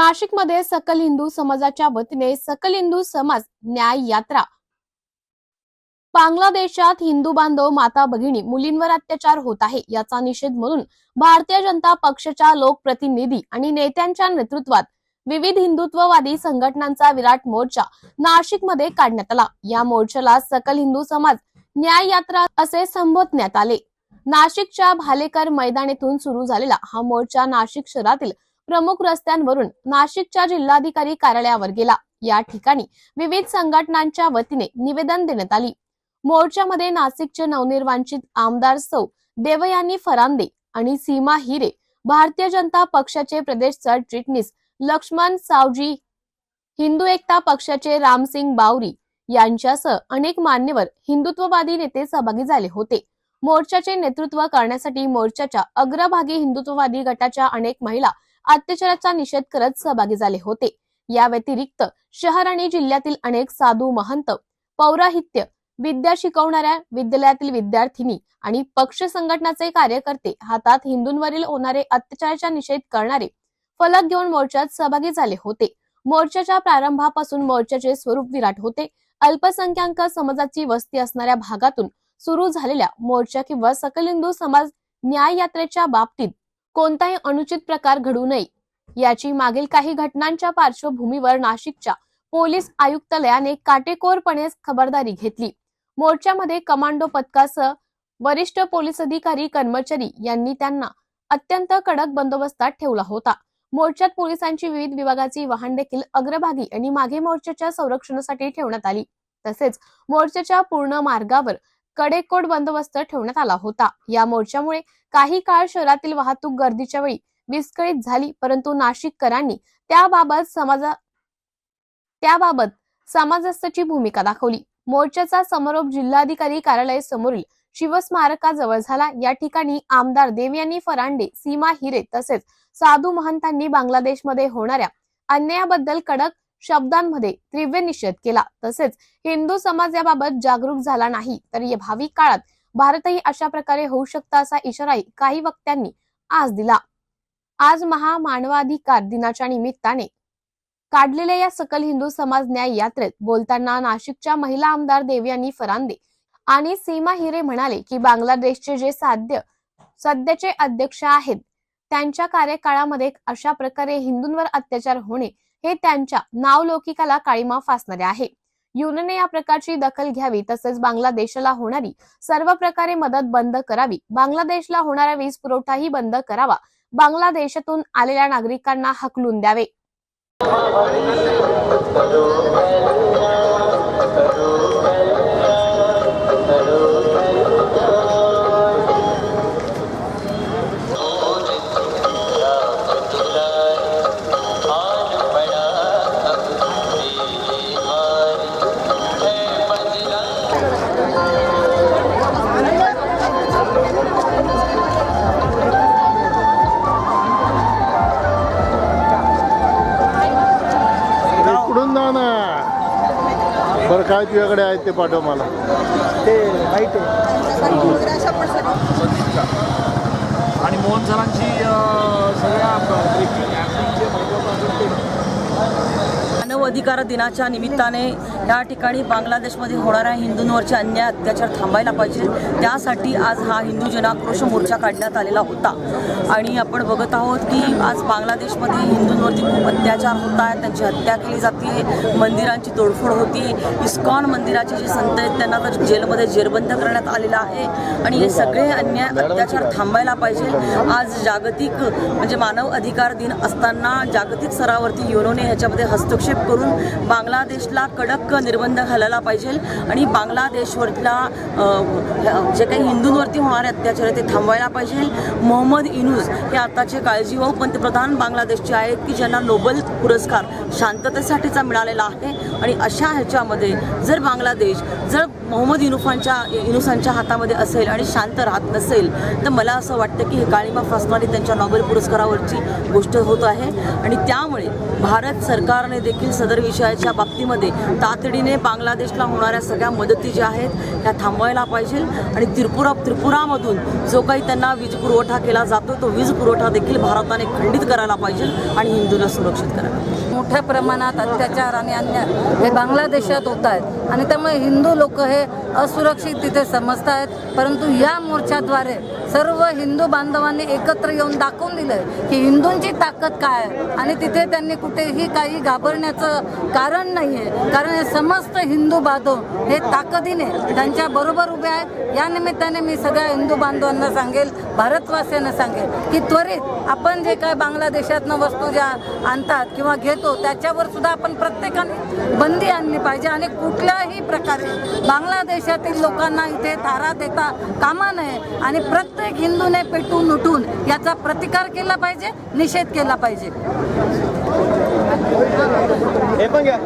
नाशिकमध्ये सकल हिंदू समाजाच्या वतीने सकल हिंदू समाज न्याय यात्रा. बांगलादेशात हिंदू बांधव माता भगिनी मुलींवर अत्याचार होत आहे याचा निषेध म्हणून भारतीय जनता पक्षाच्या लोकप्रतिनिधी आणि नेत्यांच्या नेतृत्वात विविध हिंदुत्ववादी संघटनांचा विराट मोर्चा नाशिकमध्ये काढण्यात आला. या मोर्चाला सकल हिंदू समाज न्याय यात्रा असे संबोधण्यात आले. नाशिकच्या भालेकर मैदान येथून सुरू झालेला हा मोर्चा नाशिक शहरातील प्रमुख रस्त्यांवरून नाशिकच्या जिल्हाधिकारी कार्यालयावर गेला. या ठिकाणी विविध संघटनांच्या वतीने निवेदन देण्यात आली. मोर्चामध्ये नाशिकचे नवनिर्वाचित आमदार सौ देवयानी फरांदे आणि सीमा हिरे भारतीय जनता पक्षाचे प्रदेश सरचिटणीस लक्ष्मण सावजी हिंदू एकता पक्षाचे रामसिंग बावरी यांच्यासह अनेक मान्यवर हिंदुत्ववादी नेते सहभागी झाले होते. मोर्चाचे नेतृत्व करण्यासाठी मोर्चाच्या अग्रभागी हिंदुत्ववादी गटाच्या अनेक महिला अत्याचाराचा निषेध करत सहभागी झाले होते. या व्यतिरिक्त शहर आणि जिल्ह्यातील अनेक साधू महंत पौराहित्य विद्या शिकवणाऱ्या विद्यालयातील विद्यार्थिनी आणि पक्ष संघटनाचे कार्यकर्ते हातात हिंदूंवरील होणारे अत्याचाराचा निषेध करणारे फलक घेऊन मोर्चात सहभागी झाले होते. मोर्चाच्या प्रारंभापासून मोर्चाचे स्वरूप विराट होते. अल्पसंख्याक समाजाची वस्ती असणाऱ्या भागातून सुरू झालेल्या मोर्चा किंवा सकल हिंदू समाज न्याय यात्रेच्या बाबतीत कोणताही अनुचित प्रकार घडू नये. याची मागील काही घटनांच्या पार्श्वभूमीवर नाशिकच्या पोलीस आयुक्तालयाने काटेकोरपणे खबरदारी घेतली. मोर्चामध्ये कमांडो पथकासह वरिष्ठ पोलीस अधिकारी कर्मचारी यांनी त्यांना अत्यंत कडक बंदोबस्तात ठेवला होता. मोर्चात पोलिसांची विविध विभागाची वाहन देखील अग्रभागी आणि मागे मोर्चाच्या संरक्षणासाठी ठेवण्यात आली. तसेच मोर्चाच्या पूर्ण मार्गावर कडेकोट बंदोबस्त ठेवण्यात आला होता. या मोर्चामुळे काही काळ शहरातील वाहतूक गर्दीच्या वेळी विस्कळीत झाली परंतु नाशिककरांनी त्याबाबत समाजा त्याबाबत समाजस्थाची भूमिका दाखवली. मोर्चाचा समारोप जिल्हाधिकारी कार्यालय समोरील शिवस्मारकाजवळ झाला. या ठिकाणी आमदार देवयानी फरांडे सीमा हिरे तसेच साधू महंतांनी बांगलादेशमध्ये होणाऱ्या अन्यायाबद्दल कडक शब्दांमध्ये तीव्र निषेध केला. तसेच हिंदू समाज याबाबत जागरूक झाला नाही तर या भावी काळात भारतही अशा प्रकारे होऊ शकता असा इशाराही काही वक्त्यांनी आज दिला. आज महामानवाधिकार दिनाच्या निमित्ताने काढलेल्या या सकल हिंदू समाज न्याय यात्रेत बोलताना नाशिकच्या महिला आमदार देवयानी फरांदे आणि सीमा हिरे म्हणाले की बांगलादेशचे जे साध्य सध्याचे अध्यक्ष आहेत त्यांच्या कार्यकाळामध्ये अशा प्रकारे हिंदूंवर अत्याचार होणे हे त्यांच्या नावलौकिकाला काळीमा फासणारे आहे. युनने या प्रकारची दखल घ्यावी तसेच बांगलादेशला होणारी सर्व प्रकारे मदत बंद करावी. बांगलादेशला होणारा वीज पुरवठाही बंद करावा. बांगलादेशातून आलेल्या नागरिकांना हकलून द्यावे. बरं काय तुझ्याकडे आहे ते पाठव मला. ते आहे. आणि मोहन सरांची सगळ्या मानव अधिकार दिनाच्या निमित्ताने या ठिकाणी बांगलादेशमध्ये होणाऱ्या हिंदूंवरचे अन्याय अत्याचार थांबायला पाहिजे. त्यासाठी आज हा हिंदू जनाक्रोश मोर्चा काढण्यात आलेला होता. आणि आपण बघत आहोत की आज बांगलादेशमध्ये हिंदूंवरती खूप अत्याचार होत आहेत त्यांची हत्या केली जाते मंदिरांची तोडफोड होती इस्कॉन मंदिराचे जे संत आहेत त्यांना तर जेलमध्ये जेरबंद करण्यात आलेलं आहे. आणि हे सगळे अन्याय अत्याचार थांबायला पाहिजे. आज जागतिक म्हणजे मानव अधिकार दिन असताना जागतिक स्तरावरती युनोने ह्याच्यामध्ये हस्तक्षेप करून बांगलादेशला कडक निर्बंध घालायला पाहिजे. आणि बांगलादेशवरला जे काही हिंदूंवरती होणारे अत्याचार ते थांबवायला पाहिजे. मोहम्मद न्यूज हे आताचे काळजीवाहू हो पंतप्रधान बांगलादेशचे आहेत की ज्यांना नोबेल पुरस्कार शांततेसाठीचा मिळालेला आहे. आणि अशा ह्याच्यामध्ये जर बांगलादेश जर मोहम्मद युनुफांच्या युनुसांच्या हातामध्ये असेल आणि शांत राहत नसेल तर मला असं वाटतं की हे काळीमा फासणारी त्यांच्या नोबेल पुरस्कारावरची गोष्ट होत आहे. आणि त्यामुळे भारत सरकारने देखील सदर विषयाच्या बाबतीमध्ये तातडीने बांगलादेशला होणाऱ्या सगळ्या मदती ज्या आहेत ह्या थांबवायला पाहिजे. आणि त्रिपुरा त्रिपुरामधून जो काही त्यांना वीज पुरवठा केला जातो तो वीज पुरवठा देखील भारताने खंडित करायला पाहिजे आणि हिंदूला सुरक्षित करायला मोठ्या प्रमाणात अत्याचार आणि अन्याय हे बांगलादेशात होत आहेत आणि त्यामुळे हिंदू लोक हे असुरक्षित तिथे समजत आहेत परंतु या मोर्चाद्वारे सर्व हिंदू बांधवांनी एकत्र येऊन दाखवून दिलंय की हिंदूंची ताकद काय आहे? आणि तिथे त्यांनी कुठेही काही घाबरण्याचं कारण नाही आहे कारण हे समस्त हिंदू बांधव हे ताकदीने त्यांच्या बरोबर उभे आहे या निमित्ताने मी सगळ्या हिंदू बांधवांना सांगेल भारतवासियांना सांगेल की त्वरित आपण जे काय बांगलादेशातनं वस्तू ज्या आणतात किंवा घेतो त्याच्यावर सुद्धा आपण प्रत्येकाने बंदी आणली पाहिजे. आणि कुठल्याही प्रकारे बांगलादेशातील लोकांना इथे थारा देता कामा नये. आणि प्रत्येक प्रत्येक हिंदूने पेटून उठून याचा प्रतिकार केला पाहिजे निषेध केला पाहिजे. हे पण घ्या.